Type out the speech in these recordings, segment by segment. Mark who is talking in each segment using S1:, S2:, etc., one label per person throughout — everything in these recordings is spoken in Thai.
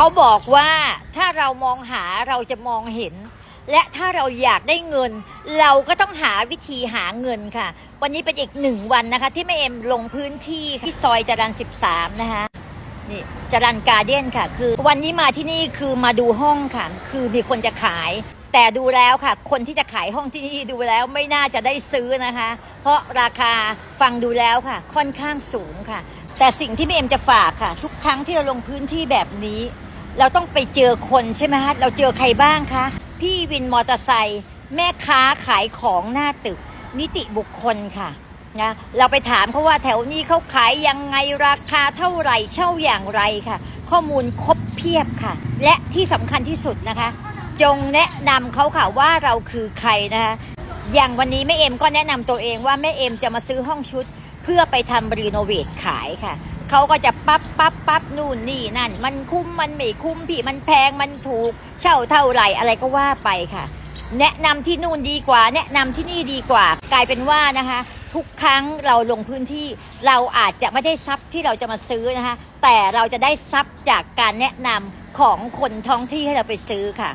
S1: เขาบอกว่าถ้าเรามองหาเราจะมองเห็น และถ้าเราอยากได้เงิน เราก็ต้องหาวิธีหาเงินค่ะ วันนี้เป็นอีกหนึ่งวันนะคะ ที่แม่เอ็มลงพื้นที่ที่ซอยจรัน13 นะคะนี่จรันการเดียนค่ะ คือวันนี้มาที่นี่คือมาดูห้องค่ะ คือมีคนจะขาย แต่ดูแล้วค่ะ คนที่จะขายห้องที่นี่ดูแล้วไม่น่าจะได้ซื้อนะคะ เพราะราคาฟังดูแล้วค่ะ ค่อนข้างสูงค่ะ แต่สิ่งที่แม่เอ็มจะฝากค่ะ ทุกครั้งที่เราลงพื้นที่แบบนี้ เราต้องไปเจอคนใช่ไหมคะเราเจอใครบ้างคะพี่วินมอเตอร์ไซค์แม่ค้าขายของหน้าตึก นิติบุคคลค่ะนะเราไปถามเขาว่าแถวนี้เขาขายยังไงราคาเท่าไหร่เช่าอย่างไรค่ะ ข้อมูลครบเพียบค่ะ และที่สำคัญที่สุดนะคะ จงแนะนำเขาค่ะว่าเราคือใครนะคะอย่างวันนี้แม่เอ็มก็แนะนำตัวเองว่าแม่เอ็มจะมาซื้อห้องชุด เพื่อไปทำรีโนเวทขายค่ะ เขาก็จะปั๊บปั๊บปั๊บนู่นนี่นั่น มันคุ้มมันไม่คุ้มพี่มันแพงมันถูก เช่าเท่าไหร่อะไรก็ว่าไปค่ะ แนะนำที่นู่นดีกว่า แนะนำที่นี่ดีกว่า กลายเป็นว่านะคะ ทุกครั้งเราลงพื้นที่ เราอาจจะไม่ได้ทรัพย์ที่เราจะมาซื้อนะคะ แต่เราจะได้ทรัพย์จากการแนะนำของคนท้องที่ให้เราไปซื้อค่ะ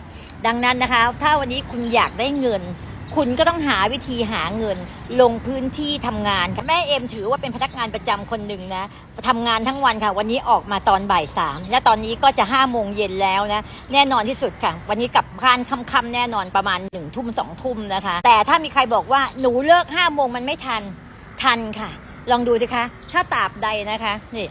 S1: ดังนั้นนะคะ ถ้าวันนี้คุณอยากได้เงิน คุณก็ต้องหาวิธีหาเงิน ลงพื้นที่ทำงานค่ะแม่เอ็มถือว่าเป็นพนักงานประจำคนหนึ่งนะทำงานทั้งวันค่ะ วันนี้ออกมาตอนบ่ายสามและตอนนี้ก็จะห้าโมงเย็นแล้วนะแน่นอนที่สุดค่ะ วันนี้กลับบ้านค่ำๆแน่นอนประมาณหนึ่งทุ่มสองทุ่มนะคะ แต่ถ้ามีใครบอกว่าหนูเลิกห้าโมงมันไม่ทันทันค่ะ ลองดูสิคะถ้าตาบใดนะคะนี่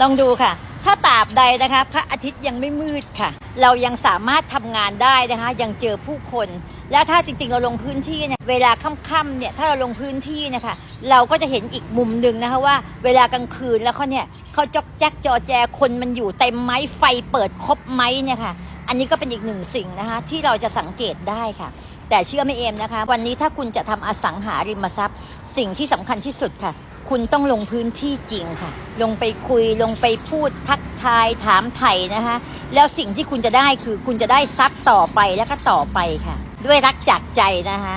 S1: ลองดูค่ะ ถ้าตาบใดนะคะ พระอาทิตย์ยังไม่มืดค่ะ เรายังสามารถทำงานได้นะคะ ยังเจอผู้คน แล้วถ้าจริงๆเราลงพื้นที่เนี่ยเวลาค่ำๆเนี่ยถ้าเราลงพื้นที่นะคะเราก็จะเห็นอีกมุมหนึ่งนะคะว่า เวลากลางคืนแล้วเขาเนี่ยเขาจอกแจ๊กจอแจคนมันอยู่เต็มไหมไฟเปิดครบไหมเนี่ยค่ะอันนี้ก็เป็นอีกหนึ่งสิ่งนะคะที่เราจะสังเกตได้ค่ะ แต่เชื่อไม่เอมนะคะ วันนี้ถ้าคุณจะทำอสังหาริมทรัพย์ สิ่งที่สำคัญที่สุดค่ะ คุณต้องลงพื้นที่จริงค่ะ ลงไปคุยลงไปพูดทักทายถามไถ่นะคะ แล้วสิ่งที่คุณจะได้คือคุณจะได้ทรัพย์ต่อไปแล้วก็ต่อไปค่ะ ด้วยรักจากใจนะคะ